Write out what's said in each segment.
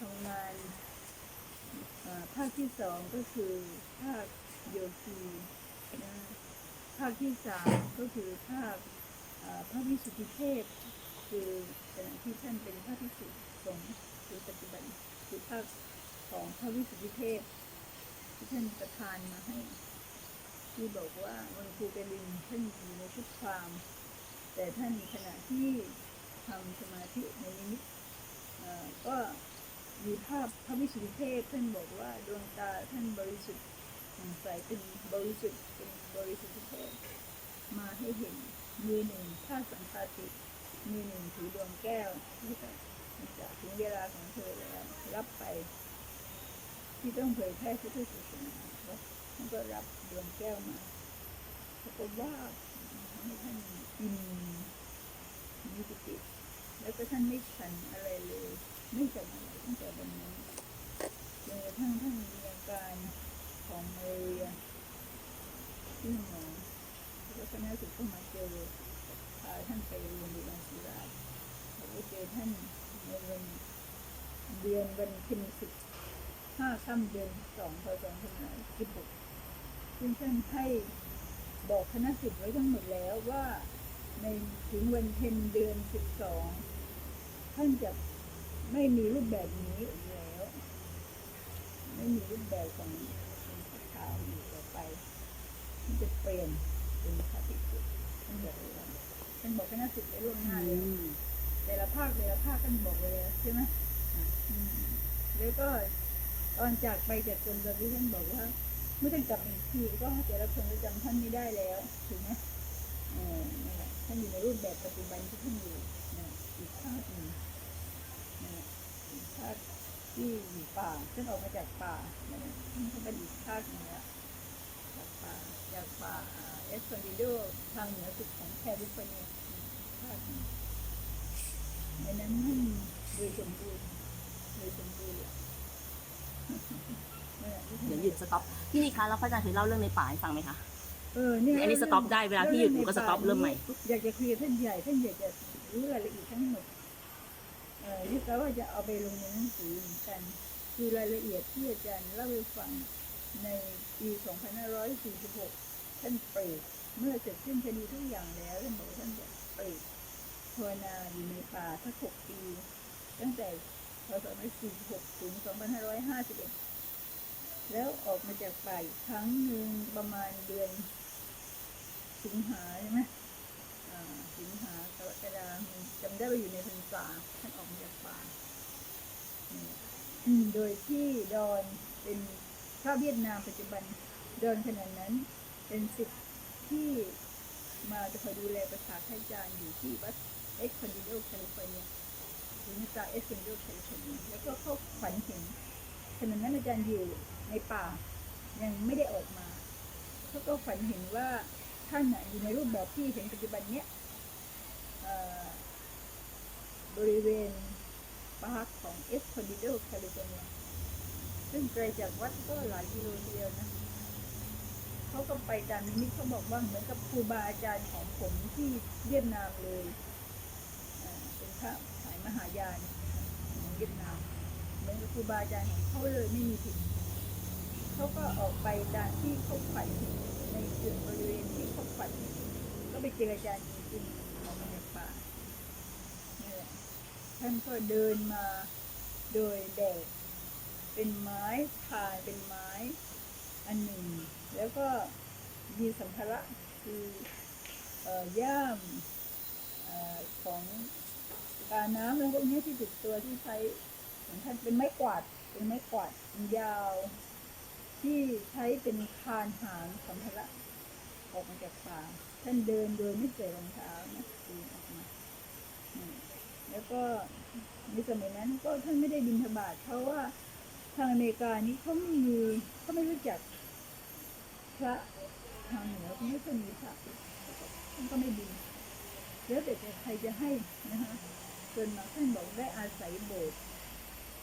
ทำงานภาคที่สองก็คือภาคโยคีนะภาคที่สามก็คือภาคอ่าพระวิสุทธิเทพคือขณะที่ท่านเป็นพระภิกษุสงฆ์คือปัจจุบันคือภาคของพระวิสุทธิเทพที่ท่านประทานมาให้ ที่บอกว่าวันครูเปรินท่านอยู่ในชุดความ แต่ท่านขณะที่ทำสมาธิในนิมิตก็ มีภาพพระวิสุทธิเทพท่านบอกว่าดวงตาท่านบริสุทธิ์ผ่องใสเป็นบริสุทธิ์เป็นบริสุทธิเทพมาให้เห็นมือหนึ่งท่าสังฆาติมือหนึ่งถือดวงแก้วที่จะจะถึงเวลาของเธอแล้ว รับไป ที่ต้องเผยแพร่พุทธศาสนาแล้วท่านก็รับดวงแก้วมาแล้วก็ว่าให้ท่านกินมีสติแล้วก็ท่านไม่ฉันอะไรเลย ไม่ฉันอะไรตั้งแต่วันนั้จนกระทั่งท่านมีอาการของมาเรียที่หมอแล้วคณะสุขก็มาเจอพาท่านไปโรงพยาบาลศิริราชแล้วก็เจอท่านในวันเดือนวันเพ็ญสิบห้าค่ำเดือนสองพศสองพันห้าร้อยสิบหกซึ่งท่านให้บอกคณะสิทธิ์ไว้ทั้งหมดแล้วว่าในถึงวันเพ็ญเดือนสิบสองท่านจะ ไม่มีรูปแบบนี้อีกแล้ว ไม่มีรูปแบบของเป็นพระขาวอยู่ต่อไปท่านจะเปลี่ยนเป็นพระภิกษุท่านบอกไว้แล้วท่านบอกคณะสิทธิ์ไว้ล่วงหน้าแล้วแต่ละภาคแต่ละภาคท่านบอกไว้แล้วใช่ไหมอืมแล้วก็ตอนจากไปจากจนตอนที่ท่านบอกว่าเมื่อท่านกลับมาอีกทีก็แต่ละคนก็จำท่านไม่ได้แล้วถูกไหมเออนั่นแหละท่านอยู่ในรูปแบบปัจจุบันที่ท่านอยู่นะอีกภาคหนึ่งนะอีก ภาคที่อยู่ป่าท่านออกมาจากป่านะท่านก็เป็นอีกภาคหนึ่งแล้วจากป่าจากป่าเอสคอนดิโดทางเหนือสุดของแคลิฟอร์เนียภาคหนึ่งในนั้นท่านดยสมบูรณ์ดยสมบูรณ์เดี๋ยวหยุดสต็อปพี่นี่คะแล้วพระอาจารย์เคยเล่าเรื่องในป่าให้ฟังไหมคะเออเนี่ยอันนี้สต็อปได้เวลาที่หยุดหนูก็สต็อปเริ่มใหม่อยากจะคุยกับท่านใหญ่ท่านอยากจะรู้รายละเอียดทั้งหมด เออที่เขาว่าจะเอาไปลงในหนังสือเหมือนกัน คือรายละเอียดที่อาจารย์เล่าให้ฟังในปี 2546 ท่านเปรตเมื่อเสร็จสิ้นคดีทุกอย่างแล้วท่านบอกท่านจะเปรตภาวนาอยู่ในป่าสักหกปี ตั้งแต่พศ2546 ถึง 2551 แล้วออกมาจากป่าอีกครั้งหนึ่งประมาณเดือนสิงหาใช่ไหม สิงหากรกฎาคมจำได้ว่าอยู่ในพรรษาท่านออกมาจากป่าโดยที่ดอนเป็นข้าเวียดนามปัจจุบันดอนขนาดนั้น เป็นสิทธิ์ที่มาจะคอยดูแลประชาข้าราชการอยู่ที่วัดเอ็กคอนดิโดแคลิฟอร์เนียหรือจาเอ็กคอนดิโดแคลิฟอร์เนียแล้วก็เขาฝันเห็นขณะนั้นอาจารย์อยู่ในป่ายังไม่ได้ออกมาเขาก็ฝันเห็นว่า ท่านอยู่ในรูปแบบที่เห็นปัจจุบันเนี้ยบริเวณปาร์คของเอสคอนดิโดแคลิฟอร์เนียซึ่งไกลจากวัดก็หลายกิโลเดียวนะเขาก็ไปตามนิมิตเขาบอกว่าเหมือนกับครูบาอาจารย์ของผมที่เวียดนามเลยเป็นพระสายมหายานของเวียดนามเหมือนกับครูบาอาจารย์ของเขาเลยไม่มีผิดเขาก็ออกไปตามที่เขาฝันในจุดบริเวณที่เขาฝันก็ ไปเจออาจาจริงๆออกมาจากป่านี่แหละท่านก็เดินมาโดยแดดเป็นไม้พายเป็นไม้อันหนึ่ง แล้วก็มีสัมภาระคือย่ามออของกาน้ำแล้วพวกนี้ที่ติดตัวที่ใช้ของท่านเป็นไม้กวาดเป็นไม้กวาดยาว ที่ใช้เป็นคานหางสัมภาระออกมาจากป่า ท่านเดินโดยไม่ใส่รองเท้านะเดินออกมาแล้วก็ในสมัยนั้นก็ท่านไม่ได้บินทบาทเพราะว่าทางอเมริกานี้เขาไม่มีเขาไม่รู้จักพระทางเหนือไม่เคยมีพระท่านก็ไม่บินแล้วแต่ใครจะให้นะคะจนมาท่านบอกได้อาศัยโบสถ์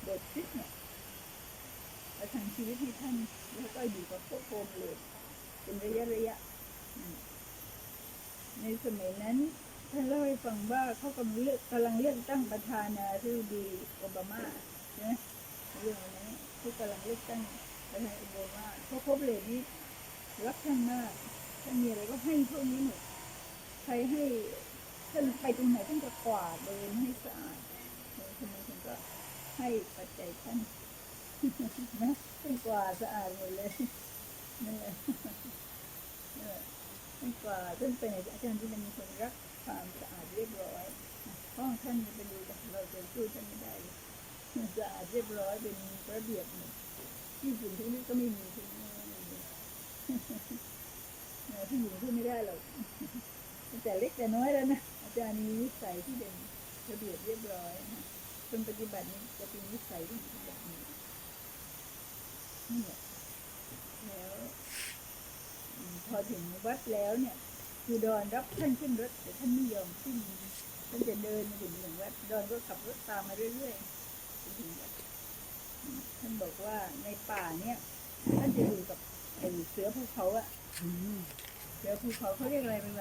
โบสถ์คริสต์เนี่ยประทังชีวิตให้ท่านแล้วก็อยู่กับพวกโกมเลยเป็นระยะระยะ ในสมัยนั้นท่านเล่าให้ฟังว่าเขากำลังเลือกกำลังเลือกตั้งประธานาธิบดีโอบามาใช่ไหมเรื่องอะไรนี้ที่กำลังเลือกตั้งประธานาธิบดีว่าเพราะครบเลยนี้รักท่านมากท่านมีอะไรก็ให้พวกนี้หมดใครให้ท่านไปตรงไหนท่านก็กวาดเดินให้สะอาดเออทำไมถึงก็ให้ปัจจัยท่านนะท่านกวาดสะอาดหมดเลยนั่นแหละ ท่านกวาท่านไปไหนอาจารย์ที่มันมีคนรักความสะอาดเรียบร้อยห้องท่านเป็นดูแต่เราจะสู้ท่านไม่ได้สะอาดเรียบร้อยเป็นระเบียบที่ฝุ่นที่นี่ก็ไม่มีที่นี่ไม่มีเออที่หญิงพูดไม่ได้หรอกแต่เล็กแต่น้อยแล้วนะอาจารย์มีนิสัยที่เป็นระเบียบเรียบร้อยนะคนปฏิบัตินี้จะเป็นนิสัยที่เป็นแบบนี้นี่แหละแล้ว อืมพอถึงวัดแล้วเนี่ยคือดอนรับท่านขึ้นรถแต่ท่านไม่ยอมขึ้นท่านจะเดินมาถึงถึงวัดดอนก็ขับรถตามมาเรื่อยๆถึงวัดอืมท่านบอกว่าในป่าเนี่ยท่านจะอยู่กับไอ้เสือภูเขาอะเสือภูเขาเขาเรียกอะไรไปวะ